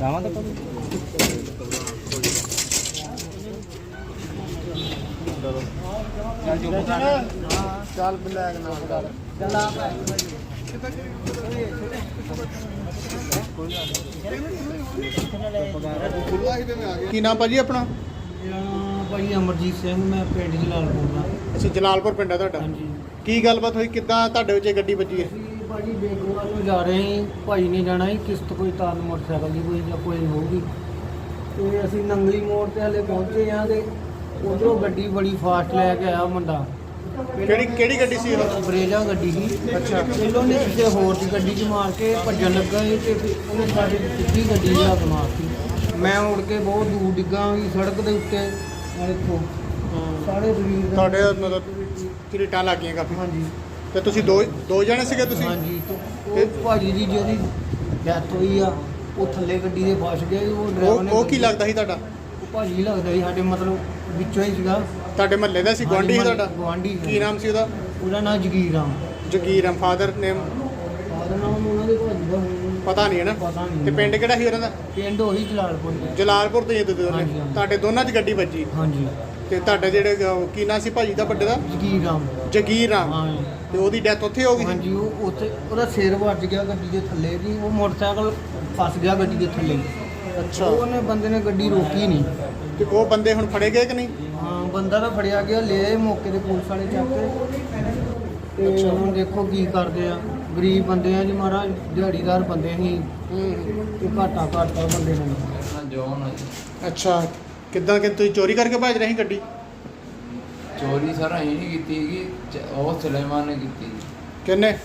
ਜਾਵਾਂ ਤਾਂ ਚੱਲ ਜੋ ਚੱਲ ਬਲੈਕ ਨਾ ਕਰ ਚੱਲ ਆ ਖੁੱਲਾ ਹੀ ਤੇ ਮੈਂ ਆ ਗਿਆ ਕੀ ਨਾਮ ਭਾਜੀ ਆਪਣਾ? ਭਾਈ ਅਮਰਜੀਤ ਸਿੰਘ ਮੈਂ ਪਿੰਡ ਜਲਾਲਪੁਰ ਦਾ। ਅਸੀਂ ਜਲਾਲਪੁਰ ਪਿੰਡ ਆ ਤੁਹਾਡਾ। ਹਾਂਜੀ। ਕੀ ਗੱਲਬਾਤ ਹੋਈ? ਕਿੱਦਾਂ ਤੁਹਾਡੇ ਵਿੱਚ ਇਹ ਗੱਡੀ ਵੱਜੀ ਹੈ? ਭਾਜੀ ਬੇਗੋਵਾਲ ਨੂੰ ਜਾ ਰਹੇ ਸੀ ਭਾਈ ਨੇ ਜਾਣਾ ਸੀ ਕਿਸ਼ਤ ਕੋਈ ਤਾਰਨ ਮੋਟਰਸਾਈਕਲ ਦੀ ਕੋਈ ਜਾਂ ਕੋਈ ਹੋਊਗੀ। ਤੇ ਅਸੀਂ ਨੰਗਲੀ ਮੋੜ ਤੇ ਹਲੇ ਪਹੁੰਚੇ ਆ ਤੇ ਉਧਰੋਂ ਗੱਡੀ ਬੜੀ ਫਾਸਟ ਲੈ ਕੇ ਆਇਆ ਮੁੰਡਾ। ਕਿਹੜੀ ਕਿਹੜੀ ਗੱਡੀ ਸੀ ਉਹ? ਬਰੇਜਾ ਗੱਡੀ ਸੀ। ਅੱਛਾ। ਪਹਿਲੋਂ ਨੇ ਕਿਸੇ ਹੋਰ ਦੀ ਗੱਡੀ 'ਚ ਮਾਰ ਕੇ ਭੱਜਣ ਲੱਗਾ ਸੀ ਤੇ ਫਿਰ ਉਹਨੇ ਸਾਡੇ ਸਿੱਧੀ ਗੱਡੀ ਕੇ ਮਾਰਤੀ। ਮੈਂ ਉੜ ਕੇ ਬਹੁਤ ਦੂਰ ਡਿੱਗਾ ਵੀ ਸੜਕ ਦੇ ਉੱਤੇ ਦੇਖੋ ਸਾਰੇ ਸਰੀਰ ਦਾ ਤੁਹਾਡੇ ਮਤਲਬ ਕਿਰੀਟਾਂ ਲੱਗੀਆਂ ਕਾਫੀ। ਹਾਂਜੀ। ਤੇ ਤੁਸੀਂ ਦੋ ਦੋ ਜਣੇ ਸੀਗੇ ਤੁਸੀਂ? ਹਾਂਜੀ ਤੇ ਉਹ ਭਾਜੀ ਦੀ ਜਿਹਦੀ ਡੈਥ ਹੋਈ ਆ ਉਹ ਥੱਲੇ ਗੱਡੀ ਦੇ ਫਸ ਗਿਆ ਉਹ ਡਰਾਈਵਰ ਉਹ ਨੇ ਉਹ ਕੀ ਲੱਗਦਾ ਸੀ ਤੁਹਾਡਾ? ਉਹ ਭਾਜੀ ਲੱਗਦਾ ਸੀ ਸਾਡੇ ਮਤਲਬ ਵਿੱਚੋਂ ਹੀ ਸੀਗਾ। ਤੁਹਾਡੇ ਮਹੱਲੇ ਦਾ ਸੀ ਗੁਆਂਢੀ ਸੀ ਤੁਹਾਡਾ? ਗਵਾਂਢੀ ਕੀ ਨਾਮ ਸੀ ਉਹਦਾ? ਉਹਦਾ ਨਾਮ ਜਗੀਰ ਰਾਮ। ਜਗੀਰ ਆ ਫਾਦਰ ਨੇਮ ਫਾਦਰ ਨਾਮ ਉਹਨਾਂ ਦੇ ਭਾਜੀ ਦਾ ਪਤਾ ਨਹੀਂ ਹੈ ਨਾ? ਪਤਾ ਨਹੀਂ ਤੇ ਪਿੰਡ ਕਿਹੜਾ ਸੀ ਉਹਨਾਂ ਦਾ? ਪਿੰਡ ਉਹੀ ਜਲਾਲਪੁਰ ਦਾ। ਜਲਾਲਪੁਰ ਤੋਂ ਹੀ ਦੋਨੇ ਹਾਂਜੀ, ਹਾਂਜੀ। ਤੁਹਾਡੇ ਦੋਨਾਂ 'ਚ ਗੱਡੀ ਵੱਜੀ? ਹਾਂਜੀ। ਤੇ ਤੁਹਾਡੇ ਜਿਹੜੇ ਅਹ, ਕੀ ਨਾਂ ਸੀ ਭਾਜੀ ਦਾ ਵੱਡੇ ਦਾ? ਜਗੀਰ ਰਾਮ। ਜਗੀਰ ਰਾਮ। ਹਾਂ ਤੇ ਉਹਦੀ ਡੈਥ ਉੱਥੇ ਹੋ ਗਈ ਸੀ? ਹਾਂਜੀ ਉਹ ਉੱਥੇ ਉਹਦਾ ਸਿਰ ਵੱਜ ਗਿਆ ਗੱਡੀ ਦੇ ਥੱਲੇ ਜੀ ਉਹ ਮੋਟਰਸਾਈਕਲ ਫਸ ਗਿਆ ਗੱਡੀ ਦੇ ਥੱਲੇ। ਅੱਛਾ। ਉਹਨੇ ਬੰਦੇ ਨੇ ਗੱਡੀ ਰੋਕੀ ਨਹੀਂ। ਤੇ ਉਹ ਬੰਦੇ ਹੁਣ ਫੜੇ ਗਏ ਕਿ ਨਹੀਂ? ਹਾਂ ਬੰਦਾ ਤਾਂ ਫੜਿਆ ਗਿਆ ਲੈ ਆਏ ਮੌਕੇ ਤੇ ਪੁਲਿਸ ਵਾਲੇ ਚੱਕ ਕੇ। ਤੇ ਅੱਛਾ। ਹੁਣ ਦੇਖੋ ਕੀ ਕਰਦੇ ਆ। ਗਰੀਬ ਬੰਦੇ ਆ ਜੀ ਮਹਾਰਾਜ ਦਿਹਾੜੀਦਾਰ ਬੰਦੇ ਸੀ। ਹੂੰ। ਤੇ ਘਾਟਾ ਘਾਟਾ ਬੰਦੇ ਨੂੰ। ਜੋਨ ਅੱਛਾ। ਕਿੱਦਾਂ ਕਿ ਤੁਸੀਂ ਚੋਰੀ ਕਰਕੇ ਭੱਜ ਰਹੇ ਸੀ ਗੱਡੀ? ਚੋਰੀ ਸਰ ਅਸੀਂ ਨਹੀਂ ਕੀਤੀ ਹੈਗੀ ਚ- ਉਹ ਸੁਲੇਮਾਨ ਨੇ ਕੀਤੀ ਜੀ। ਕਿੰਨੇ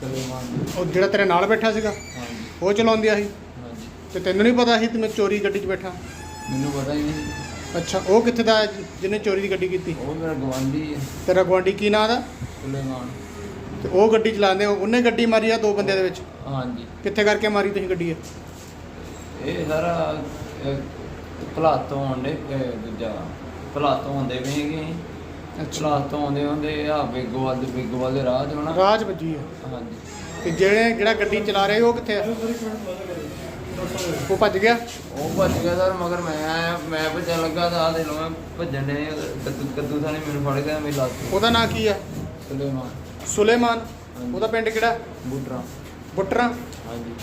ਸੁਲੇਮਾਨ ਨੇ। ਉਹ ਜਿਹੜਾ ਤੇਰੇ ਨਾਲ ਬੈਠਾ ਸੀਗਾ? ਹਾਂਜੀ। ਉਹ ਚਲਾਉਂਦਿਆ ਸੀ? ਹਾਂਜੀ। ਤੇ ਤੈਨੂੰ ਨਹੀਂ ਪਤਾ ਸੀ ਕਿ ਮੈਂ ਚੋਰੀ ਗੱਡੀ 'ਚ ਬੈਠਾ? ਮੈਨੂੰ ਪਤਾ ਹੀ ਨਹੀਂ। ਅੱਛਾ ਉਹ ਕਿੱਥੇ ਦਾ ਹੈ ਜਿਹਨੇ ਚੋਰੀ ਦੀ ਗੱਡੀ ਕੀਤੀ? ਉਹ ਮੇਰਾ ਗਵਾਂਢੀ ਹੈ। ਤੇਰਾ ਗੁਆਂਢੀ ਕੀ ਨਾਂ ਦਾ? ਸੁਲੇਮਾਨ। ਤੇ ਉਹ ਗੱਡੀ ਚਲਾਉਂਦੇ ਉਹਨੇ ਗੱਡੀ ਮਾਰੀ ਆ ਦੋ ਬੰਦਿਆਂ ਦੇ ਵਿੱਚ? ਹਾਂਜੀ। ਕਿੱਥੇ ਕਰਕੇ ਮਾਰੀ ਤੁਸੀਂ ਗੱਡੀ ਇਹ? ਇਹ ਸਾਰਾ ਭਲਾਤੋਂ ਆਉਂਦੇ ਦੂਜਾ ਭਲਾਤੋਂ ਆਉਂਦੇ ਵੀ ਹੈਗੇ ਅੱਛਾ। ਭਲਾਤੋਂ ਆਉਂਦੇ ਹੁੰਦੇ ਆ ਬੇਗੋਵਾਲ ਦੇ ਬੇਗੋਵਾਲ ਦੇ ਰਾਹ ਹੋਣਾ। ਰਾਜ ਵੱਜੀ ਆ। ਹਾਂਜੀ। ਤੇ ਜਿਹੜੇ ਜਿਹੜਾ ਗੱਡੀ ਚਲਾ ਰਿਹਾ ਉਹ ਕਿੱਥੇ ਆ? ਉਹ ਭੱਜ ਗਿਆ? ਉਹ ਭੱਜ ਗਿਆ ਸਰ ਮਗਰ ਮੈਂ ਮੈਂ ਭੱਜਣ ਲੱਗਾ ਤਾਂ ਆ ਦੇ ਲੋ ਮੈਂ ਭੱਜਣ ਦੇ ਕੱਦੂ ਕੱਦੂ ਥਾਣੇ ਮੈਨੂੰ ਫੜ ਗਿਆ ਮੇਰੀ ਲੱਤ। ਉਹਦਾ ਨਾਂ ਕੀ ਆ? ਸੁਲੇਮਾਨ। ਸੁਲੇਮਾਨ। ਉਹਦਾ ਪਿੰਡ ਕਿਹੜਾ? ਬੁੱਟਰਾ। ਬੁੱਟਰਾ। ਹਾਂਜੀ।